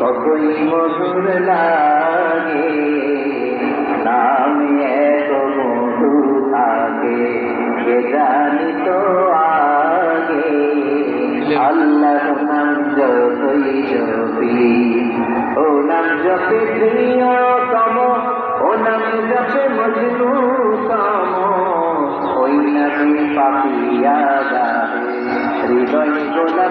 ততই মধুর লাগে নামে এত মধু থাকে কে জানি তো আগে আল্লাহ নাম যতই জপি। ও নাম জপে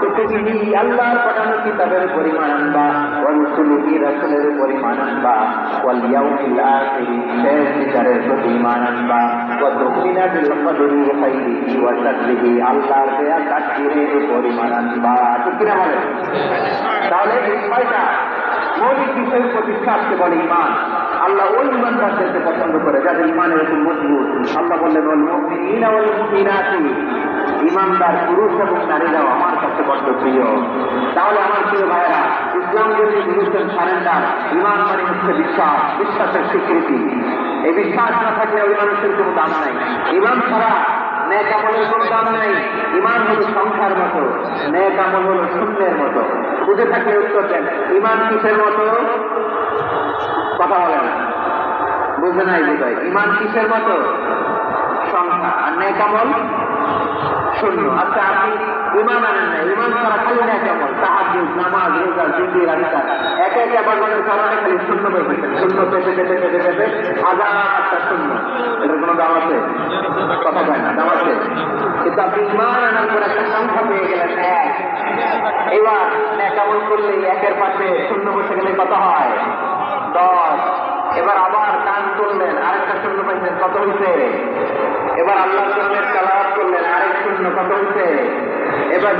কুতুবিহি আল্লাহর পাঠানো কিতাবের উপর ইমান আনবা ওয়া রুসুলিহি রাসূলের উপর ইমান আনবা, ওয়াল ইয়াউমিল আখির, শেষ বিচারের প্রতি ইমান আনবা, ওয়া তুমিনা বিল কদরি খাইরিহি ওয়া শাররিহি, আল্লাহর দেয়া তাকদীরের উপর ইমান আনবা। ঠিক কিনা ইমান আল্লাহ ওই পছন্দ করে, যাদের ইমানের খুব মজবুত। আল্লাহ বললেন ইমানদার পুরুষ এবং নারীরাও আমার কাছে বড্ড প্রিয়। তাহলে আমার প্রিয় ভাইয়েরা, ইসলাম যদি বিরুদ্ধে সারেন্ডার, ইমান মানে হচ্ছে বিশ্বাস, বিশ্বাসের স্বীকৃতি। এই বিশ্বাস না থাকলে ওই মানুষের কোনো দাম নাই। ইমান ছাড়া ন্যাক আমলের কোনো দাম নাই। ইমান হলো সংখ্যার মতো, ন্যাক আমল হলো শূন্যের মতো। বুঝে থাকলে উত্তর দেন, ইমান কিসের মতো? কথা বলে না বুঝে নাই বোধহয়। ইমান কিসের মতো? সংখ্যা। আর ন্যাক আমল? শূন্য। আচ্ছা আপনি ইমান আনেন না ইমান ছাড়া খালি ন্যাক আমল তাহাজুদ নামাজ, রোজা জিন্দি রাস্তা এক এক আবাদের কারণে খালি শূন্য হয়ে গেছে। শূন্য পেতে পেতে পেতে পেতে হাজারটা শূন্য। এটার কোনো দাম আছে? কথা কয় না, দাম আছে। কিন্তু আপনি ইমান আনার পর একটা সংখ্যা পেয়ে গেলেন, এক। এবার ন্যাক করলে একের পাশে শূন্য বসে গেলে কত হয়? দশ। এবার আবার কান করলেন আরেকটা শূন্য পাইছেন, কত হয়েছে এবার আল্লাহ জন্য কালাওয়াত করলেন আরেক শূন্য কত হয়েছে এবার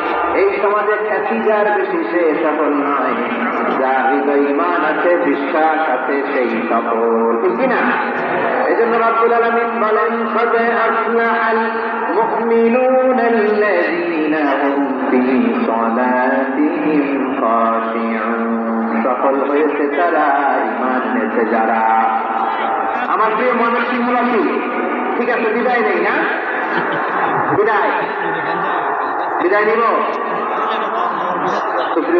সমাজে খ্যাতি যার বেশি সে সফল নয়। যার হৃদয় ইমান আছে, বিশ্বাস আছে, সেই সফল ঠিক কিনা? এই জন্য রাব্বুল আলামিন বলেন, সবে আসলাহাল মুমিনুন সফল হয়েছে তারা ইমান এনেছে যারা। আমার প্রিয় মনের সিংহরাশি ঠিক আছে, বিদায় নেই না? বিদায়। বিদায় নিব? sobre